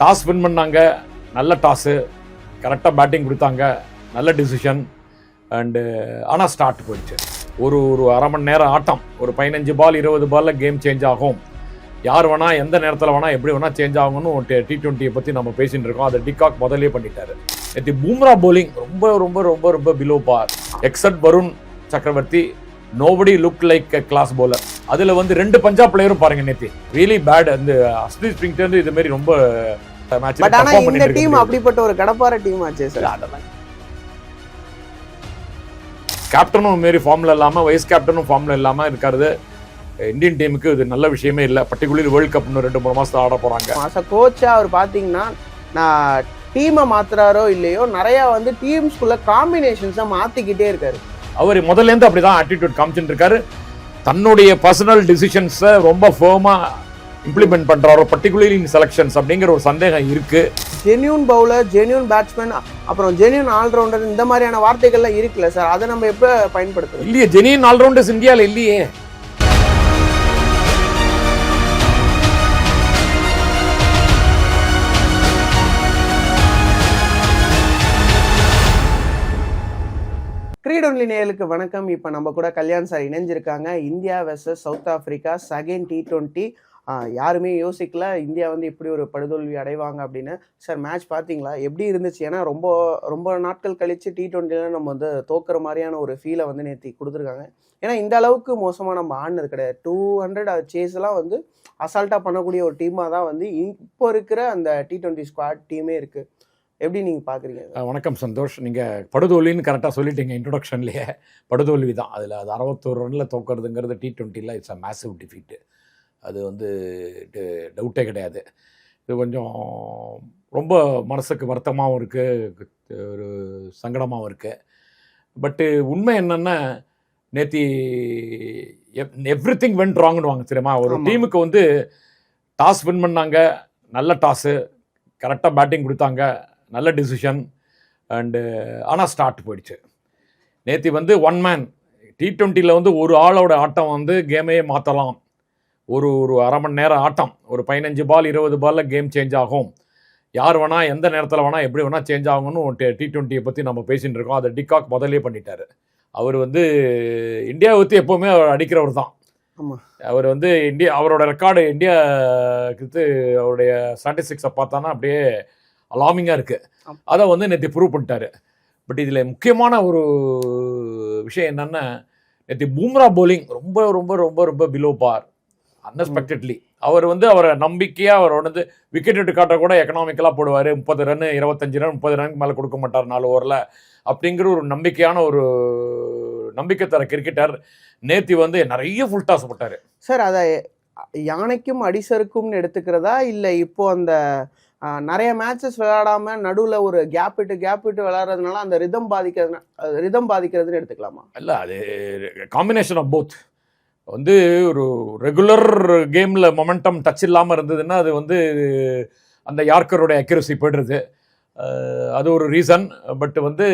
Toss win பண்ணாங்க. நல்ல டாஸு. கரெக்டாக பேட்டிங் கொடுத்தாங்க. நல்ல டிசிஷன் அண்டு ஆனால் ஸ்டார்ட் போயிடுச்சு. ஒரு ஒரு அரை மணி நேரம் ஆட்டம். ஒரு பதினஞ்சு பால் இருபது பாலில் கேம் சேஞ்ச் ஆகும். யார் வேணால் எந்த நேரத்தில் வேணால் எப்படி வேணால் சேஞ்ச் ஆகும்னு டி ட்வெண்ட்டியை பற்றி நம்ம பேசிகிட்டு இருக்கோம். அதை டிகாக் முதலே பண்ணிட்டாரு. நேற்று பூம்ரா போலிங் ரொம்ப ரொம்ப ரொம்ப ரொம்ப below for except Varun Chakravarthy nobody look like class bowler. அதுல வந்து ரெண்டு பஞ்சாப் பிளேயரும் பாருங்க நேத்தி. ரியலி பேட் அந்த அஸ்லி ஸ்பிரிங்டர் இது மாதிரி ரொம்ப மேட்ச் பட் ஆனா இந்த டீம் அப்படிப்பட்ட ஒரு கடப்பார டீம் ஆச்சே சார் கேப்டனும் மாரி ஃபார்ம்ல இல்லாம வைஸ் கேப்டனும் ஃபார்ம்ல இல்லாம இருக்கிறது இந்தியன் டீமுக்கு இது நல்ல விஷயமே இல்லை. பர்டிகுலர் வேர்ல்ட் கப் இன்னும் ரெண்டு மூணு மாசத்துல ஆட போறாங்க. மாச கோச்சா அவர் பாத்தீங்கன்னா நான் டீமை மாத்துறாரோ இல்லையோ நிறைய வந்து டீம்ஸ்குள்ள காம்பினேஷன்ஸை மாத்திக்கிட்டே இருக்காரு. அவர் முதல்ல இருந்து அப்படிதான் ஆட்டிடியூட் காமிச்சுட்டு இருக்காரு தன்னுடைய பர்சனல் டிசிஷன்ஸை ரொம்ப ஃபேமா இம்ப்ளிமெண்ட் பண்றாரோ பர்டிகுலர்லி இன் செலக்ஷன்ஸ் அப்படிங்கிற ஒரு சந்தேகம் இருக்கு. ஜென்யூன் பவுலர் ஜென்யூன் பேட்ஸ்மேன் அப்புறம் ஜென்யூன் ஆல்ரவுண்டர் இந்த மாதிரியான வார்த்தைகள்லாம் இருக்குல்ல சார் அதை நம்ம எப்போ பயன்படுத்துறோம் இல்லையே ஜெனியன் ஆல்ரவுண்டர்ஸ் இந்தியாவில் இல்லையே. ஒன்லி நேயலுக்கு வணக்கம். இப்போ நம்ம கூட கல்யாண் சார் இணைஞ்சிருக்காங்க. India versus South Africa second T twenty யாருமே யோசிக்கல. இந்தியா வந்து இப்படி ஒரு படுதோல்வி அடைவாங்க அப்படின்னு. சார் மேட்ச் பார்த்தீங்களா எப்படி இருந்துச்சு? ஏன்னா ரொம்ப ரொம்ப நாட்கள் கழிச்சு டி ட்வெண்ட்டியில் நம்ம வந்து தோக்குற மாதிரியான ஒரு ஃபீலை வந்து நேற்று கொடுத்துருக்காங்க. ஏன்னா இந்த அளவுக்கு மோசமாக நம்ம ஆடினது கிடையாது. டூ ஹண்ட்ரட் சேஸ்லாம் வந்து அசால்ட்டாக பண்ணக்கூடிய ஒரு டீமாக தான் வந்து இப்போ இருக்கிற அந்த டி டுவெண்ட்டி ஸ்குவாட் டீமே இருக்குது எப்படி நீங்கள் பார்க்குறீங்க வணக்கம் சந்தோஷ். நீங்கள் படுதோல்வின்னு கரெக்டாக சொல்லிட்டீங்க இன்ட்ரொடக்ஷன்லேயே படுதோல்வி தான். அதில் அது அறுபத்தோரு ரனில் தோக்கிறதுங்கிறது டி டுவெண்ட்டியில் இட்ஸ் அ மேசிவ் டிஃபீட்டு அது வந்து டவுட்டே கிடையாது. இது கொஞ்சம் ரொம்ப மனசுக்கு வருத்தமாகவும் இருக்குது ஒரு சங்கடமாகவும் இருக்குது பட்டு உண்மை என்னென்னா நேத்தி எவ்ரி திங் வென்ட் ராங்னு வாங்க தெரியுமா? ஒரு. டீமுக்கு வந்து டாஸ் வின் பண்ணாங்க. நல்ல டாஸு கரெக்டாக பேட்டிங் கொடுத்தாங்க. நல்ல டிசிஷன் அண்டு ஆனால் ஸ்டார்ட் போயிடுச்சு. நேத்தி வந்து ஒன் மேன் டி டுவெண்ட்டியில் வந்து ஒரு ஆளோட ஆட்டம் வந்து கேமையே மாற்றலாம் ஒரு ஒரு அரை மணி நேரம் ஆட்டம். ஒரு பதினஞ்சு பால் இருபது பாலில் கேம் சேஞ்ச் ஆகும். யார் வேணா எந்த நேரத்தில் வேணா எப்படி வேணா சேஞ்ச் ஆகும்னு டி டுவெண்ட்டியை பற்றி நம்ம பேசிட்டு இருக்கோம். அதை டிகாக் முதலே பண்ணிட்டாரு. அவர் வந்து இந்தியாவை பற்றி எப்போவுமே அவர் அடிக்கிறவர் தான். அவர் வந்து இந்தியா அவரோட ரெக்கார்டு இந்தியா கிட்ட அவருடைய ஸ்டாட்டிஸ்டிக்ஸை பார்த்தானா அப்படியே அலாமிங்காக இருக்குது. அதை வந்து நேற்று ப்ரூவ் பண்ணிட்டாரு. பட் இதில் முக்கியமான ஒரு விஷயம் என்னன்னா நேற்று பூம்ரா bowling ரொம்ப ரொம்ப ரொம்ப ரொம்ப பிலோ பார் அன்எக்ஸ்பெக்டட்லி அவர் வந்து அவரை நம்பிக்கையாக அவர் வந்து விக்கெட் எடுத்து காட்ட கூட எக்கனாமிக்கலாக போடுவார். முப்பது ரன் இருபத்தஞ்சு ரன் முப்பது ரனுக்கு மேலே கொடுக்க மாட்டார் நாலு ஓவரில் அப்படிங்கிற ஒரு நம்பிக்கையான ஒரு நம்பிக்கை தர கிரிக்கெட்டர் நேத்தி வந்து நிறைய ஃபுல் டாஸ் போட்டார். சார் அதை யானைக்கும் அடிசருக்கும்னு எடுத்துக்கிறதா? இல்லை இப்போ அந்த நிறைய மேட்சஸ் விளையாடாம நடுவில் ஒரு கேப் விட்டு கேப் விட்டு விளையாடுறதுனால அந்த ரிதம் பாதிக்கிறது ரிதம் பாதிக்கிறதுன்னு எடுத்துக்கலாமா? இல்லை அது காம்பினேஷன் ஆஃப் போத் வந்து ஒரு ரெகுலர் கேமில் மொமெண்டம் டச் இல்லாமல் இருந்ததுன்னா அது வந்து அந்த யார்க்கருடைய அக்யூரசி போய்டுறது. அது ஒரு ரீசன் பட் வந்து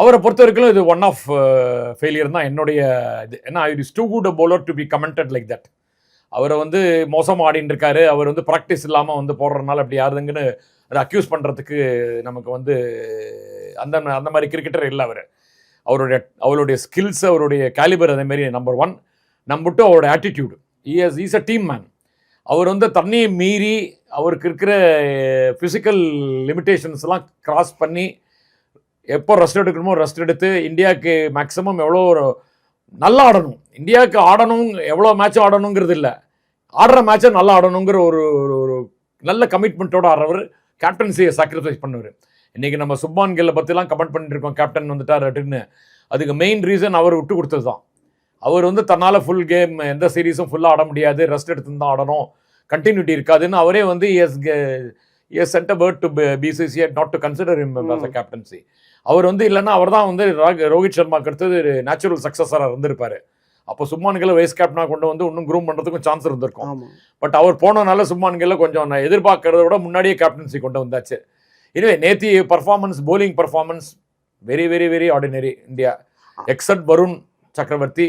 அவரை பொறுத்த வரைக்கும் இது ஒன் ஆஃப் ஃபெயிலியர் தான். என்னுடைய இது ஏன்னா it is too good a bowler to be commented like that அவரை வந்து மோசமாக ஆடின்னு இருக்காரு அவர் வந்து ப்ராக்டிஸ் இல்லாமல் வந்து போடுறதுனால அப்படி யாருதுங்கன்னு அதை அக்யூஸ் பண்ணுறதுக்கு நமக்கு வந்து அந்த அந்த மாதிரி கிரிக்கெட்டர் இல்லை அவர். அவருடைய அவருடைய ஸ்கில்ஸ் அவருடைய கேலிபர் அதேமாரி நம்பர் ஒன் நம்பர் டூ அவரோட attitude is is a team man அவர் வந்து தண்ணியை மீறி அவருக்கு இருக்கிற ஃபிசிக்கல் லிமிட்டேஷன்ஸ்லாம் கிராஸ் பண்ணி எப்போ ரெஸ்ட் எடுக்கணுமோ ரெஸ்ட் எடுத்து இந்தியாவுக்கு மேக்ஸிமம் எவ்வளோ ஒரு நல்லா ஆடணும் இந்தியாவுக்கு ஆடணும் எவ்வளோ மேட்ச் ஆடணுங்கிறது இல்லை. ஆடுற மேட்சை நல்லா ஆடணுங்கிற ஒரு ஒரு நல்ல கமிட்மெண்ட்டோட ஆடுறவர் கேப்டன்சியை சாக்ரிஃபைஸ் பண்ணுவார். இன்னைக்கு நம்ம சுப்மான் கில்லை பற்றிலாம் கமெண்ட் பண்ணிட்டு இருக்கோம் கேப்டன் வந்துட்டார் அப்படின்னு. அதுக்கு மெயின் ரீசன் அவர் விட்டு கொடுத்தது தான் அவர் வந்து தன்னால் ஃபுல் கேம் எந்த சீரீஸும் ஃபுல்லாக ஆட முடியாது. ரெஸ்ட் எடுத்து தான் ஆடணும். கண்டினியூட்டி இருக்காதுன்னு அவரே வந்து is is sent word to BCCI not to consider him. Captaincy அவர் வந்து இல்லைன்னா அவர் தான் வந்து ரோஹித் சர்மாக்கு அடுத்தது நேச்சுரல் சக்ஸஸராக இருந்திருப்பாரு. அப்போ சுப்மான் கில்லை வைஸ் கேப்டனாக கொண்டு வந்து இன்னும் க்ரூம் பண்ணுறதுக்கும் சான்ஸ் இருந்திருக்கும். பட் அவர் போனனால சுப்மான் கில்ல கொஞ்சம் நான் எதிர்பார்க்கறத விட முன்னாடியே கேப்டன்சி கொண்டு வந்தாச்சு. இதுவே நேத்தி performance bowling performance very very very ordinary India except Varun Chakravarthy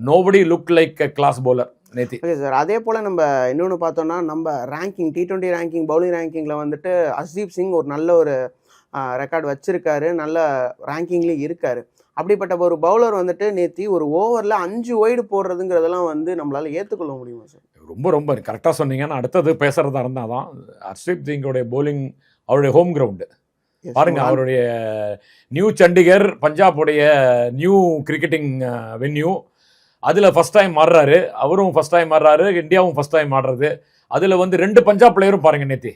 nobody look like class bowler நேத்தி. ஓகே சார் அதே போல் நம்ம இன்னொன்று பார்த்தோம்னா நம்ம ranking T twenty ranking bowling ரேங்கிங்கில் வந்துட்டு அஸ்தீப் சிங் ஒரு நல்ல ஒரு ரெக்கார்ட் வச்சிருக்காரு. நல்ல ரேங்கிங்லேயும் இருக்காரு. அப்படிப்பட்ட ஒரு பவுலர் வந்துட்டு நேத்தி ஒரு ஓவரில் அஞ்சு ஒய்டு போடுறதுங்கிறதெல்லாம் வந்து நம்மளால ஏற்றுக்கொள்ள முடியுமா சார் ரொம்ப ரொம்ப கரெக்டாக சொன்னீங்கன்னா அடுத்தது பேசுறதா இருந்தால் தான் ஹர்ஷீப் சிங்கோடைய bowling அவருடைய ஹோம் கிரவுண்டு பாருங்க அவருடைய நியூ சண்டிகர் பஞ்சாபுடைய நியூ கிரிக்கெட்டிங் வென்யூ அதில் ஃபர்ஸ்ட் டைம் ஆடுறாரு. அவரும் ஃபர்ஸ்ட் டைம் ஆடுறாரு. இந்தியாவும் ஃபர்ஸ்ட் டைம் ஆடுறது. அதில் வந்து ரெண்டு பஞ்சாப் பிளேயரும் பாருங்க நேத்தி.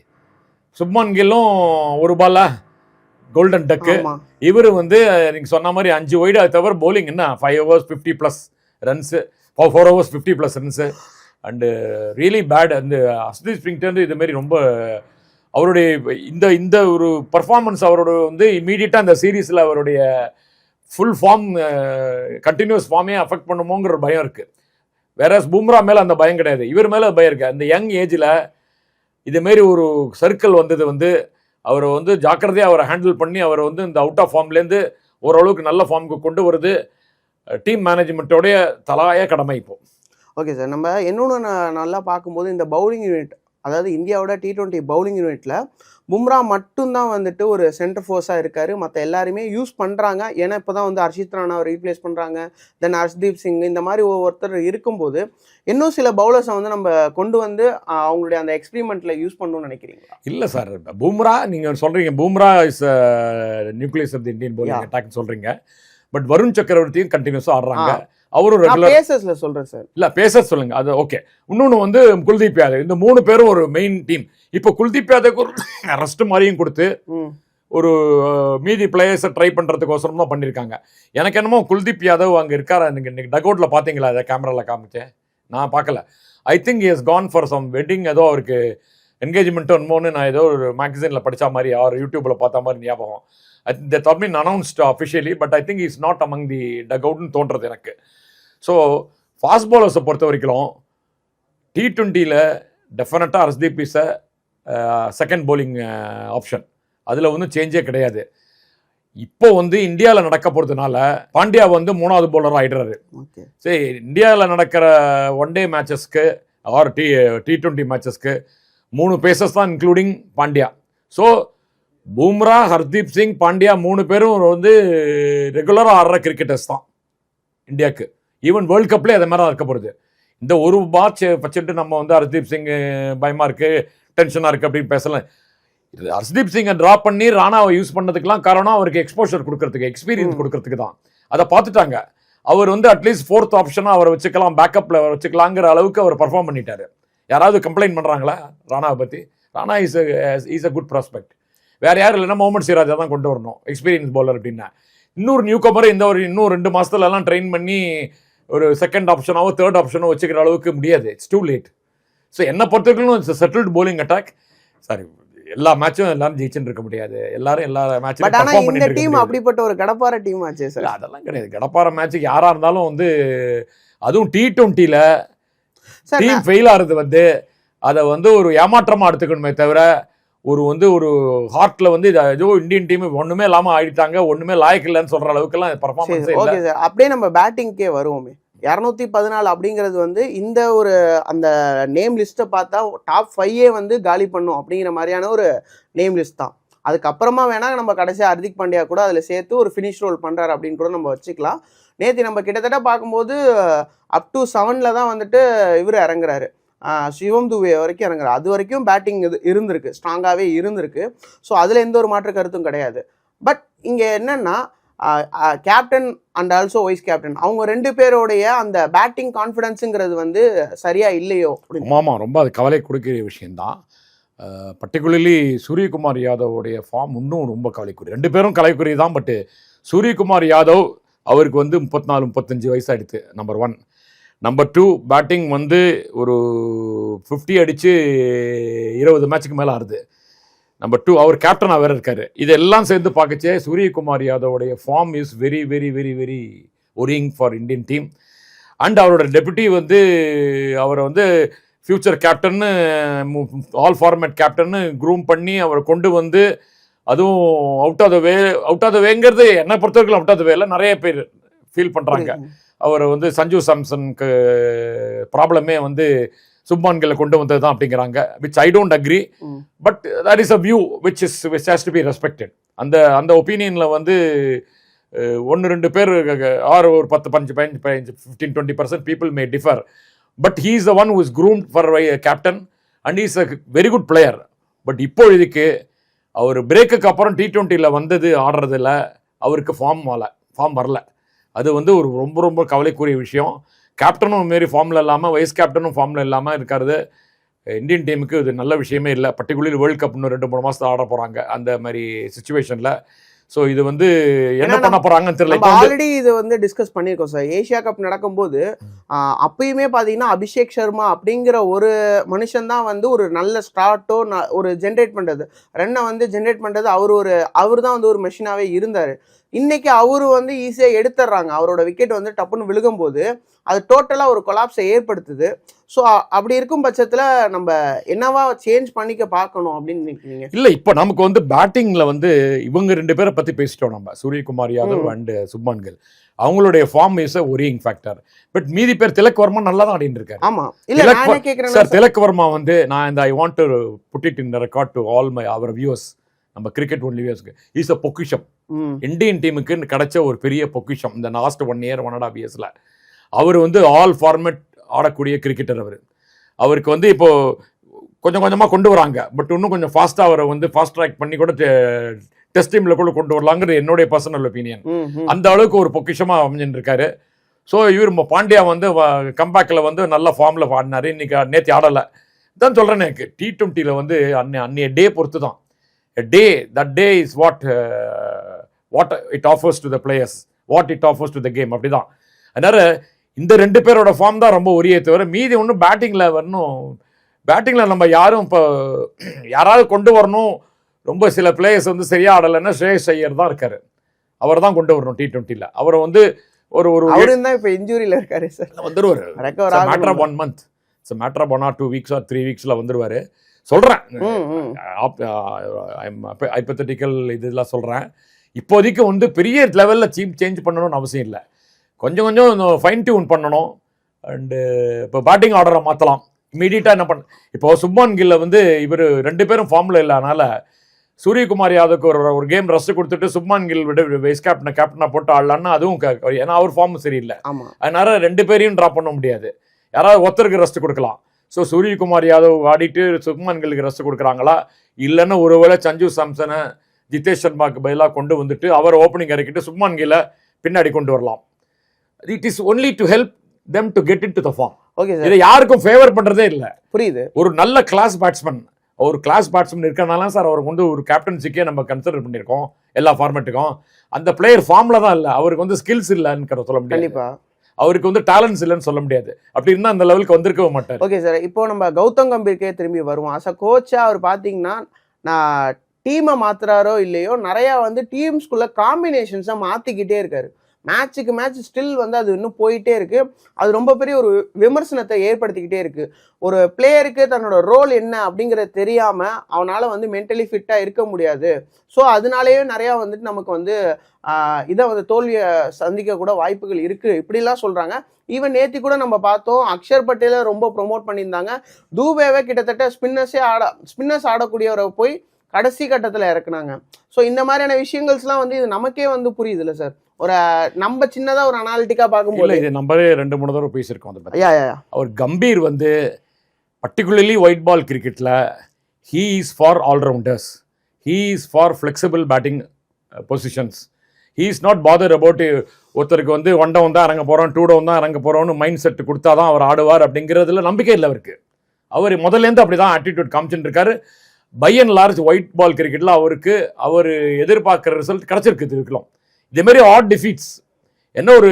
சுப்மான் கில்லும் ஒரு பாலா கோல்டன் டக்கு இவர் வந்து நீங்கள் சொன்ன மாதிரி அஞ்சு ஒய்டு அது தவிர bowling என்ன? Five overs fifty plus runs four overs fifty plus runs and really bad அந்த அஸ்தீப் ஸ்பிங்டன் இது மாதிரி ரொம்ப அவருடைய இந்த இந்த ஒரு பர்ஃபார்மன்ஸ் அவரோட வந்து இமீடியட்டாக அந்த சீரீஸில் அவருடைய ஃபுல் ஃபார்ம் கண்டினியூஸ் ஃபார்மே அஃபெக்ட் பண்ணுமோங்கிற ஒரு பயம் இருக்குது வேற பும்ரா மேலே அந்த பயம் கிடையாது. இவர் மேலே பயம் இருக்குது அந்த யங் ஏஜில் இதுமாரி ஒரு சர்க்கிள் வந்தது வந்து அவரை வந்து ஜாக்கிரதையாக அவரை ஹேண்டில் பண்ணி அவரை வந்து இந்த அவுட் ஆஃப் ஃபார்ம்லேருந்து ஓரளவுக்கு நல்ல ஃபார்முக்கு கொண்டு வருது. டீம் மேனேஜ்மெண்ட்டோடைய தலாய கடமை இப்போ. ஓகே சார் நம்ம இன்னொன்று நான் நல்லா பார்க்கும்போது இந்த பவுலிங் யூனிட் அதாவது இந்தியாவோட டி டுவெண்ட்டி பவுலிங் யூனிட்ல பும்ரா மட்டும்தான் வந்துட்டு ஒரு சென்டர் ஃபோர்ஸாக இருக்காரு. மற்ற எல்லாருமே யூஸ் பண்ணுறாங்க ஏன்னா இப்போ தான் வந்து ஹர்ஷித் ராணாவை ரீப்ளேஸ் பண்ணுறாங்க தென் ஹர்ஷ்தீப் சிங் இந்த மாதிரி ஒருத்தர் இருக்கும்போது இன்னும் சில பவுலர்ஸை வந்து நம்ம கொண்டு வந்து அவங்களுடைய அந்த எக்ஸ்பெரிமெண்ட்ல யூஸ் பண்ணணும்னு நினைக்கிறீங்களா? இல்லை சார். பும்ரா நீங்கள் சொல்கிறீங்க Bumrah is nucleus of the Indian bowling Yeah. Attack சொல்கிறீங்க பட் வருண் சக்கரவர்த்தியும் கண்டினியூஸாக ஆடுறாங்க. அவரும் நான் ரெகுலர் பேசஸ்ல சொல்றேன் சார். இல்ல பேச சொல்லுங்க. அது ஓகே இன்னொன்று வந்து குல்தீப் யாதவ். இந்த மூணு பேரும் ஒரு மெயின் டீம் இப்போ குல்தீப் யாதவ்க்கு ஒரு ரெஸ்ட் மாதிரியும் கொடுத்து ஒரு மீதி பிளேயர்ஸை ட்ரை பண்ணுறதுக்கோசரம் தான் பண்ணியிருக்காங்க எனக்கு என்னமோ குல்தீப் யாதவ் அங்கே இருக்காரா? நீங்கள் இன்னைக்கு டகவுட்டில் பார்த்தீங்களா அதை கேமராவில் காமிச்சேன் நான் பார்க்கல I think is gone for some wedding ஏதோ அவருக்கு என்கேஜ்மெண்ட் என்னமோன்னு நான் ஏதோ ஒரு மேகசினில் படித்த மாதிரி அவர் யூடியூப்பில் பார்த்த மாதிரி ஞாபகம். The தப்மின் announced officially but I think is not among the டகவுட்னு தோன்றது எனக்கு. ஸோ ஃபாஸ்ட் பாலர்ஸை பொறுத்த வரைக்கும் டி டுவெண்ட்டியில் டெஃபினட்டாக Arshdeep is second bowling option அதில் ஒன்றும் சேஞ்சே கிடையாது. இப்போ வந்து இந்தியாவில் நடக்க போகிறதுனால பாண்டியா வந்து மூணாவது ஆயிடுறாரு. ஓகே. சரி இந்தியாவில் நடக்கிற ஒன் டே மேட்சஸ்க்கு ஆர் டி டி டுவெண்ட்டி மேட்சஸ்க்கு மூணு பேசஸ் தான் இன்க்ளூடிங் பாண்டியா. ஸோ பூம்ரா ஹர்தீப் சிங் பாண்டியா மூணு பேரும் வந்து ரெகுலராக ஆடுற கிரிக்கெட்டர்ஸ் தான் இந்தியாவுக்கு ஈவன் வேர்ல்ட் கப்லேயே அதை மாதிரி தான் இருக்க போகிறது இந்த ஒரு மேட்ச் வச்சுட்டு நம்ம வந்து ஹர்தீப் சிங் பயமாக இருக்குது டென்ஷனாக இருக்குது அப்படின்னு பேசலாம் இது ஹர்ஷ்தீப் சிங்கை ட்ராப் பண்ணி ராணாவை யூஸ் பண்ணதுக்கெல்லாம் காரணம் அவருக்கு எக்ஸ்போஷர் கொடுக்கறதுக்கு எக்ஸ்பீரியன்ஸ். கொடுக்கறதுக்கு தான். அதை பார்த்துட்டாங்க. அவர் வந்து அட்லீஸ்ட் ஃபோர்த் ஆப்ஷனாக அவரை வச்சுக்கலாம் பேக்கப்பில் அவர் வச்சுக்கலாங்கிற அளவுக்கு அவர் பர்ஃபார்ம் பண்ணிட்டாரு. யாராவது கம்ப்ளைண்ட் பண்ணுறாங்களா ராணாவை பற்றி Rana is is a good prospect வேற யாரும் இல்லைன்னா முகமது சிராஜா தான் கொண்டு வரணும். எக்ஸ்பீரியன்ஸ் பவுலர் அப்படின்னா. இன்னொரு நியூ கமரை இந்த ஒரு இன்னும் ரெண்டு மாசத்துல எல்லாம் ட்ரெயின் பண்ணி ஒரு செகண்ட் ஆப்ஷனாவோ தேர்ட் ஆப்ஷனோ வச்சுக்கிற அளவுக்கு முடியாது. இட்ஸ் டூ லேட் ஸோ என்னை பொறுத்தவரைக்கும் it's settled bowling attack sorry எல்லா மேட்சும் எல்லாரும் ஜெயிச்சுன்னு இருக்க முடியாது. எல்லாரும் எல்லா மேட்சும் இந்த டீம் அப்படிப்பட்ட ஒரு கடப்பார டீம் ஆச்சே சார் அதெல்லாம் கிடையாது. கடப்பார மேட்சுக்கு யாரா இருந்தாலும் வந்து அதுவும் டி டுவெண்ட்டில சார் டீம் ஃபெயில் ஆகிறது வந்து அதை வந்து ஒரு ஏமாற்றமா எடுத்துக்கணுமே தவிர ஒரு வந்து ஒரு ஹார்ட்ல வந்து ஏதோ இந்தியன் டீம் ஒண்ணுமே இல்லாம ஆயிட்டாங்க ஒண்ணுமே லாயக்கு இல்லைன்னு சொல்ற அளவுக்குலாம் பர்ஃபார்மன்ஸ் ஓகே சார் அப்படியே நம்ம பேட்டிங்க்கே வருவோமே. இரநூத்தி பதினாலு அப்படிங்கிறது வந்து இந்த ஒரு அந்த நேம் லிஸ்ட்டை பார்த்தா டாப் ஃபைவே வந்து காலி பண்ணும் அப்படிங்கிற மாதிரியான ஒரு நேம் லிஸ்ட் தான். அதுக்கப்புறமா வேணா நம்ம கடைசியாக ஹர்திக் பாண்டியா கூட அதில் சேர்த்து ஒரு ஃபினிஷ் ரோல் பண்ணுறாரு அப்படின்னு கூட நம்ம வச்சுக்கலாம். நேற்று நம்ம கிட்டத்தட்ட பார்க்கும்போது அப் டு செவனில் தான் வந்துட்டு இவர் இறங்குறாரு. சிவம் துவே வரைக்கும் இறங்குறாரு. அது வரைக்கும் பேட்டிங் இது இருந்திருக்கு. ஸ்ட்ராங்காகவே இருந்திருக்கு. ஸோ அதில் எந்த ஒரு மாற்று கருத்தும் கிடையாது. பட் இங்கே என்னென்னா captain and also vice captain அவங்க ரெண்டு பேருடைய அந்த பேட்டிங் கான்ஃபிடன்ஸுங்கிறது வந்து சரியாக இல்லையோ அப்படின்னு. ரொம்ப அது கவலை கொடுக்கிற விஷயந்தான் பர்டிகுலர்லி சூரியகுமார் யாதவோடைய ஃபார்ம் இன்னும் ரொம்ப கவலைக்குரிய. ரெண்டு பேரும் கலைக்குரிய தான் பட்டு சூரியகுமார் யாதவ் அவருக்கு வந்து முப்பத்தி நாலு முப்பத்தஞ்சு வயசாகிடுது number one number two batting வந்து ஒரு ஃபிஃப்டி அடித்து இருபது மேட்ச்சுக்கு மேலே ஆறுது. நம்பர் டூ அவர் கேப்டனாக வேறு இருக்காரு. இதெல்லாம் சேர்ந்து பார்க்கச்சே Suryakumar யாதவோடைய form is very very very very worrying for Indian team and அவரோட டெபுட்டி வந்து அவரை வந்து ஃப்யூச்சர் கேப்டன்னு ஆல் ஃபார்மேட் கேப்டன்னு க்ரூம் பண்ணி அவரை கொண்டு வந்து அதுவும் out of the way out of the வேங்கிறது என்னை பொறுத்தவரைக்கும் அவுட் ஆஃப் த வேல நிறைய பேர் ஃபீல் பண்ணுறாங்க. அவர் வந்து சஞ்சு சாம்சனுக்கு ப்ராப்ளமே வந்து சுப்மான்களை கொண்டு வந்தது தான் அப்படிங்கிறாங்க which I don't agree. But that is a view which is which has to be respected அந்த அந்த ஒப்பீனியனில் வந்து ஒன்று ரெண்டு பேர் ஆறு ஒரு பத்து பஞ்சு பதினஞ்சு பதினஞ்சு fifteen twenty percent people may differ but he is the one who is groomed for captain and is a very good player but இப்பொழுதுக்கு அவர் பிரேக்குக்கு அப்புறம் டி டுவெண்ட்டியில் வந்தது ஆடுறதுல அவருக்கு ஃபார்ம் வரல ஃபார்ம் வரல. அது வந்து ஒரு ரொம்ப ரொம்ப கவலைக்குரிய விஷயம். கேப்டனும் மாரி ஃபார்மில் இல்லாமல் வைஸ் கேப்டனும் ஃபார்மில் இல்லாமல் இருக்கிறது இந்தியன் டீமுக்கு இது நல்ல விஷயமே இல்லை. பர்டிகுலர் வேர்ல்ட் கப்னு ரெண்டு மூணு மாதத்துல ஆட போகிறாங்க அந்த மாதிரி சுச்சுவேஷனில் ஸோ இது வந்து என்ன பண்ண போகிறாங்கன்னு தெரியல. ஆல்ரெடி இது வந்து டிஸ்கஸ் பண்ணியிருக்கோம் சார் ஏசியா கப் நடக்கும்போது அப்பயுமே பாத்தீங்கன்னா அபிஷேக் சர்மா அப்படிங்கிற ஒரு மனுஷன் தான் வந்து ஒரு நல்ல ஸ்டார்ட்டோ ஒரு ஜென்ரேட் பண்றது. ரன்னை வந்து ஜென்ரேட் பண்றது அவர் ஒரு அவர் தான் வந்து ஒரு மெஷினாவே இருந்தாரு. இன்னைக்கு அவரு வந்து ஈஸியா எடுத்துடுறாங்க. அவரோட விக்கெட் வந்து டப்புன்னு விழுகும்போது அது டோட்டலா ஒரு கொலாப்ஸை ஏற்படுத்துது. ஸோ அப்படி இருக்கும் பட்சத்துல நம்ம என்னவா சேஞ்ச் பண்ணிக்க பார்க்கணும் அப்படின்னு நினைக்கிறீங்க? இல்லை இப்போ நமக்கு வந்து பேட்டிங்கில் வந்து இவங்க ரெண்டு பேரை பற்றி பேசிட்டோம் நம்ம. சூரியகுமார் யாதவ். அண்ட் சுப்மான் கில். அவங்களுடைய form is a worrying factor but மீதி பேர் திலக் வர்மா நல்லா தான் ஆடிட்டு இருக்காரு. ஆமா. இல்ல நான் என்ன கேக்குறேன்னா சார் திலக் வர்மா வந்து நான் இந்த I want to put it in record to all my our viewers நம்ம கிரிக்கெட் ஒன்லி வியூவர்ஸ்க்கு இஸ் அ பொக்கிஷம். இந்தியன் டீமுக்கு கிடைச்ச ஒரு பெரிய பொக்கிஷம். இந்த last one year one and half இயர்ஸில் அவர் வந்து ஆல் ஃபார்மேட் ஆடக்கூடிய கிரிக்கெட்டர் அவர். அவருக்கு வந்து இப்போ கொஞ்சம் கொஞ்சமாக கொண்டு வராங்க. பட் இன்னும் கொஞ்சம் ஃபாஸ்ட்டாக அவரை வந்து ஃபாஸ்ட் ட்ராக் பண்ணி கூட டெஸ்ட் டீமில் கூட கொண்டு வரலாங்கிறது என்னுடைய பர்சனல் ஒப்பீனியன். அந்த அளவுக்கு ஒரு பொக்கிஷமாக அமைஞ்சுட்டு இருக்காரு ஸோ இவர் பாண்டியா வந்து கம்பேக்கில் வந்து நல்ல ஃபார்மில் ஆடினாரு. இன்னைக்கு நேற்று ஆடலை. தான் சொல்கிறேன் எனக்கு. டி டுவெண்ட்டியில் வந்து அன்னை அன்னைய டே பொறுத்து தான் day that day is what what it offers to the players what it offers to the game அப்படி தான் அதனால் இந்த ரெண்டு பேரோட ஃபார்ம் தான் ரொம்ப ஒரே தவிர மீதி ஒன்றும் பேட்டிங்கில் வரணும். பேட்டிங்கில் நம்ம யாரும் இப்போ யாராவது கொண்டு வரணும். ரொம்ப சில பிளேயர்ஸ் வந்து சரியா ஆடலைன்னா ஸ்ரேயஸ் ஐயர் தான் இருக்காரு. அவர் தான் கொண்டு வரணும் டி டுவெண்ட்டியில் அவர் வந்து ஒரு ஒரு அவரும் தான் இப்ப இன்ஜூரியில இருக்காரு sir recover matter of one month it's matter of one or two weeks or three வீக்ஸில் வந்துருவாரு. சொல்கிறேன் ஹைப்பத்தட்டிக்கல் இதெல்லாம் சொல்கிறேன் இப்போதைக்கு வந்து பெரிய லெவலில் சீப் சேஞ்ச் பண்ணணும்னு அவசியம் இல்லை. கொஞ்சம் கொஞ்சம் ஃபைன் டியூன் பண்ணணும். அண்டு இப்போ பேட்டிங் ஆர்டரை மாற்றலாம் இமீடியட்டாக என்ன பண்ண இப்போ சுப்மான் கில்ல வந்து இவர் ரெண்டு பேரும் ஃபார்மில் இல்லாதனால சூரியகுமார் யாதவுக்கு ஒரு ஒரு கேம் ரெஸ்ட் கொடுத்துட்டு சுப்மான் கில் விட வைஸ் கேப்டனை கேப்டனாக போட்டு ஆடலான்னா அதுவும் ஏன்னா அவர் ஃபார்ம் சரியில்லை. அதனால ரெண்டு பேரையும் ட்ராப் பண்ண முடியாது. யாராவது ஒருத்தருக்கு ரெஸ்ட் கொடுக்கலாம். ஸோ சூரியகுமார் யாதவ் ஆடிட்டு சுப்மன்களுக்கு ரெஸ்ட் கொடுக்குறாங்களா? இல்லைன்னா ஒருவேளை சஞ்சு சாம்சனை ஜிதேஷ் சர்மாக்கு பதிலாக கொண்டு வந்துட்டு அவர் ஓப்பனிங் இறக்கிட்டு சுப்மான் கில்லை பின்னாடி கொண்டு வரலாம். It is only to help them to get into the form okay sir இதை யாருக்கும் ஃபேவர் பண்ணுறதே இல்லை. புரியுது. ஒரு நல்ல கிளாஸ் பேட்ஸ்மேன் ஒரு கிளாஸ் பேட்ஸ்மேன் இருக்கனால சார் அவருக்கு வந்து ஒரு கேப்டன்சிக்கே நம்ம கன்சிடர் பண்ணியிருக்கோம் எல்லா ஃபார்மேட்டுக்கும் அந்த பிளேயர் ஃபார்ம்ல தான் இல்லை. அவருக்கு வந்து ஸ்கில்ஸ் இல்லைன்னு சொல்ல முடியாது. கண்டிப்பா. அவருக்கு வந்து டேலண்ட்ஸ் இல்லைன்னு சொல்ல முடியாது. அப்படி இருந்தா அந்த லெவலுக்கு வந்திருக்கவே மாட்டார். ஓகே சார் இப்போ நம்ம கௌதம் கம்பீர்க்கே திரும்பி வருவோம். அஸ் அ கோச்சா அவர் பார்த்தீங்கன்னா நான் டீமை மாத்துறாரோ இல்லையோ நிறைய வந்து டீம்ஸ்குள்ள காம்பினேஷன்ஸை மாத்திக்கிட்டே இருக்காரு. மேட்சுக்கு மேட்ச் ஸ்டில் வந்து அது இன்னும் போயிட்டே இருக்குது அது ரொம்ப பெரிய ஒரு விமர்சனத்தை ஏற்படுத்திக்கிட்டே இருக்குது ஒரு பிளேயருக்கு தன்னோட ரோல் என்ன அப்படிங்கிறத தெரியாமல் அவனால் வந்து மென்டலி ஃபிட்டாக இருக்க முடியாது. ஸோ அதனாலேயே நிறையா வந்துட்டு நமக்கு வந்து இதை வந்து தோல்வியை சந்திக்க கூட வாய்ப்புகள் இருக்குது இப்படிலாம் சொல்கிறாங்க ஈவன் நேத்தி கூட நம்ம பார்த்தோம் அக்ஷர் பட்டேலை ரொம்ப ப்ரொமோட் பண்ணியிருந்தாங்க. தூபேவை கிட்டத்தட்ட ஸ்பின்னர்ஸே ஆட ஸ்பின்னர்ஸ் ஆடக்கூடியவரை போய் கடைசி கட்டத்தில் இறக்குனாங்க. ஸோ இந்த மாதிரியான விஷயங்கள்ஸ்லாம் வந்து இது நமக்கே வந்து புரியுதுல்ல சார் ஒரு நம்ம சின்னதாக ஒரு அனாலிட்டிக்காக இல்ல பார்க்கும்போது இது நம்மளே ரெண்டு மூணு தடவை பேசியிருக்கோம் அதை யா யா அவர் கம்பீர் வந்து பர்டிகுலர்லி ஒயிட் பால் கிரிக்கெட்டில் he is for allrounders he is for flexible batting positions he is not bother about ஒருத்தருக்கு வந்து ஒன் டவுன் தான் இறங்க போகிறோம் டூ டவுன் தான் இறங்க போகிறோம்னு மைண்ட் செட் கொடுத்தா தான் அவர் ஆடுவார் அப்படிங்கிறதுல நம்பிக்கை இல்லை அவருக்கு. அவர் முதல்லேருந்து அப்படி தான் ஆட்டிடியூட் காமிச்சுட்டு இருக்காரு. By and large white ball கிரிக்கெட்டில் அவருக்கு அவர் எதிர்பார்க்குற ரிசல்ட் கிடச்சிருக்கு இருக்கலாம் இதேமாரி ஆட் டிஃபீட்ஸ் என்ன ஒரு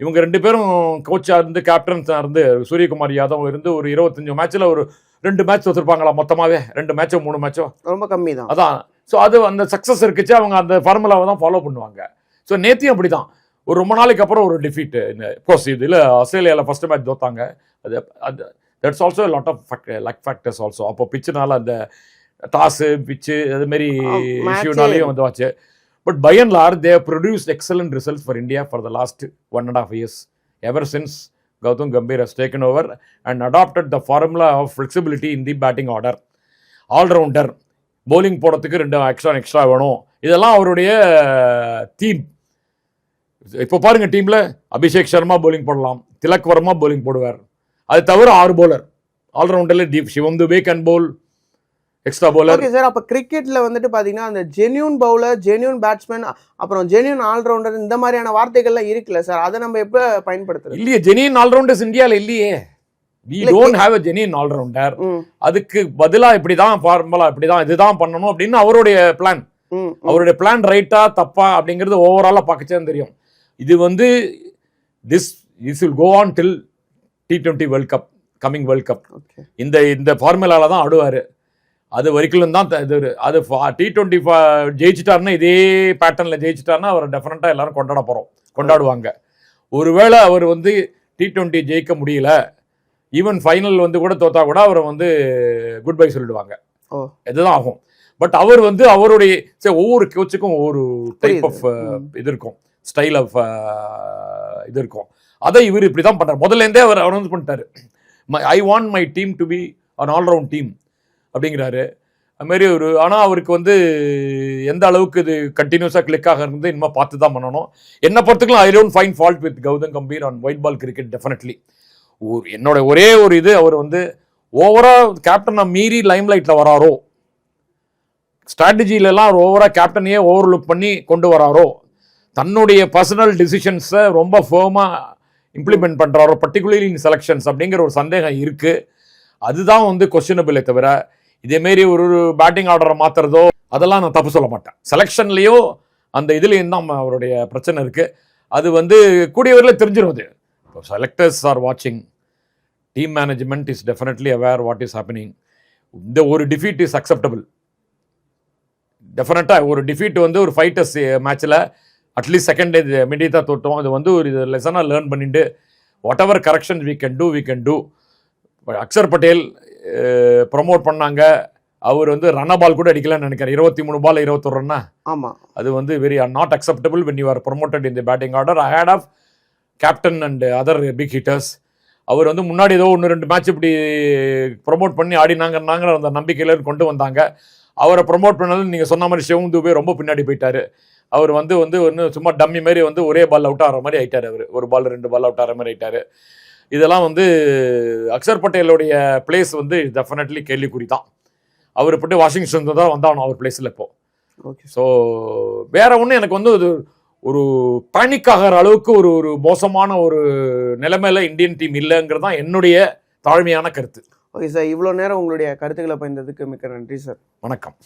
இவங்க ரெண்டு பேரும் கோச்சாக இருந்து கேப்டன்ஸாக இருந்து சூரியகுமார் யாதவ் இருந்து ஒரு இருபத்தஞ்சு மேட்ச்சில் ஒரு ரெண்டு மேட்ச் வச்சுருப்பாங்களா மொத்தமாகவே ரெண்டு மேட்சோ மூணு மேட்சோ ரொம்ப கம்மி தான் அதான். ஸோ அது அந்த சக்ஸஸ் இருக்குச்சு அவங்க அந்த ஃபார்முலாவை தான் ஃபாலோ பண்ணுவாங்க. ஸோ நேத்தியும் அப்படி தான் ஒரு ரொம்ப நாளைக்கு அப்புறம் ஒரு டிஃபீட் கோர்ஸ் இதில் ஆஸ்திரேலியாவில் ஃபர்ஸ்ட் மேட்ச் தோத்தாங்க. அது அது that's also lot of luck factors also அப்போ பிச்சுனால அந்த டாஸு பிச்சு அதுமாரி இஷ்யூனாலையும் வந்து ஆச்சு But by and large, they have produced excellent results for India for the last one and a half years. Ever since Gautam Gambhir has taken over and adopted the formula of flexibility in the batting order. Allrounder bowling போடுறதுக்கு ரெண்டு extra extra வேணும் இதெல்லாம் அவருடைய theme இப்போ பாருங்க டீம்ல Abhishek Sharma bowling போடலாம் Tilak Verma bowling போடுவார் அது தவிர ஆறு bowler. ஆல்ரவுண்டர்ல Deep Shivam Dube can bowl extra bowler. Okay sir அப்ப கிரிக்கெட்ல வந்துட்டு பாத்தீங்கன்னா அந்த ஜென்யூன் பவுலர் ஜென்யூன் பேட்ஸ்மேன் அப்புறம் ஜென்யூன் ஆல்ரவுண்டர் இந்த மாதிரியான வார்த்தைகள்லாம் இருக்குல்ல சார் அதை நம்ம எப்ப பயன்படுத்துறது? இல்லையே ஜெனியன் ஆல்ரவுண்டர்ஸ் இந்தியால இல்லையே. We don't have a genuine allrounder அதுக்கு பதிலா இப்படிதான் ஃபார்முலா இப்படிதான் இதுதான் பண்ணணும் அப்படின்னு அவருடைய பிளான். அவருடைய பிளான் ரைட்டா தப்பா அப்படிங்கிறது ஓவராலா பார்க்கச்சே தெரியும். இது வந்து this this will go on till T twenty World Cup coming World Cup இந்த இந்த ஃபார்முலால தான் ஆடுவார். அது வரைக்கும் தான் இது அது டி டுவெண்ட்டி ஜெயிச்சிட்டாருன்னா இதே பேட்டர்னில் ஜெயிச்சிட்டாருன்னா அவர் டெஃபினட்டாக எல்லாரும் கொண்டாட போகிறோம் கொண்டாடுவாங்க. ஒருவேளை அவர் வந்து டி டுவெண்ட்டி ஜெயிக்க முடியல ஈவன் ஃபைனல் வந்து கூட தோத்தா கூட அவரை வந்து குட் பை சொல்லிடுவாங்க. இதுதான் ஆகும். பட் அவர் வந்து அவருடைய சரி ஒவ்வொரு கோச்சுக்கும் ஒவ்வொரு டைப். ஆஃப். இது இருக்கும். ஸ்டைல் ஆஃப் இது இருக்கும். அதை இவர் இப்படி தான் பண்றாரு. முதல்ல இருந்தே அவர் அனௌன்ஸ் பண்ணிட்டாரு. I want my team to be an allround team அப்படிங்கிறாரு. அதுமாரி ஒரு ஆனால் அவருக்கு வந்து எந்த அளவுக்கு இது கண்டினியூஸாக கிளிக் இருந்து இனிமேல் பார்த்து தான் பண்ணணும். என்னை பொறுத்துக்கலாம் I don't find fault with Gautam Gambhir on white ball cricket definitely ஒரு என்னோட ஒரே ஒரு இது அவர் வந்து ஓவராக கேப்டனை மீறி லைம் லைட்டில் வராரோ ஸ்ட்ராட்டஜிலலாம் ஓவராக கேப்டனையே ஓவர் லுக் பண்ணி கொண்டு வராரோ தன்னுடைய பர்சனல் டிசிஷன்ஸை ரொம்ப ஃபேமாக இம்ப்ளிமெண்ட் பண்ணுறாரோ பர்டிகுலர்லி இன் செலெக்ஷன்ஸ் அப்படிங்கிற ஒரு சந்தேகம் இருக்குது அதுதான் வந்து கொஸ்டினபிளே தவிர இதேமாரி ஒரு பேட்டிங் ஆர்டரை மாற்றுறதோ அதெல்லாம் நான் தப்பு சொல்ல மாட்டேன். செலெக்ஷன்லேயோ அந்த இதுலேயும் தான் அவருடைய பிரச்சனை இருக்குது அது வந்து கூடியவரில் தெரிஞ்சிடும் அது செலக்டர்ஸ் ஆர் வாட்சிங் team management is definitely aware what is happening இந்த ஒரு டிஃபீட் இஸ் அக்செப்டபிள் டெஃபினட்டாக ஒரு டிஃபீட் வந்து ஒரு ஃபைட்டர்ஸ் மேட்ச்சில் அட்லீஸ்ட் செகண்ட் டே இமீடியட்டாக தோட்டோம். அது வந்து ஒரு இது லெசனாக லேர்ன் பண்ணிட்டு whatever correction we can do we can do Akshar Patel promote பண்ணாங்க. அவர் வந்து ரன்ன பால் கூட அடிக்கலன்னு நினைக்கிறேன். இருபத்தி மூணு பால் இருபத்தொரு ரன்னா ஆமா. அது வந்து very not acceptable when you are promoted in the batting order ahead of captain and other big hitters அவர் வந்து முன்னாடி ஏதோ ஒன்று ரெண்டு மேட்ச் இப்படி ப்ரொமோட் பண்ணி ஆடினாங்கன்னாங்கிற அந்த நம்பிக்கையில கொண்டு வந்தாங்க. அவரை ப்ரொமோட் பண்ணது நீங்கள் சொன்ன மாதிரி சிவம் துபே ரொம்ப பின்னாடி போயிட்டாரு. அவர் வந்து வந்து ஒன்று சும்மா டம்மி மாதிரி வந்து ஒரே பால் அவுட் ஆகிற மாதிரி ஆயிட்டார் அவர். ஒரு பால் ரெண்டு பால் அவுட் ஆகிற மாதிரி ஆயிட்டாரு. இதெல்லாம் வந்து அக்ஷர் பட்டேலுடைய பிளேஸ் வந்து டெஃபினெட்லி கேள்விக்குறி தான். அவர் பட்டு வாஷிங்டன் தான் வந்தாகணும் அவர் பிளேஸில் இப்போ. ஓகே ஸோ வேற ஒன்றும் எனக்கு வந்து இது ஒரு பேனிக் ஆகிற அளவுக்கு ஒரு ஒரு மோசமான ஒரு நிலைமையில இந்தியன் டீம் இல்லைங்கிறது தான் என்னுடைய தாழ்மையான கருத்து. ஓகே சார் இவ்வளோ நேரம் உங்களுடைய கருத்துக்களை பயந்ததுக்கு மிக்க நன்றி சார் வணக்கம்.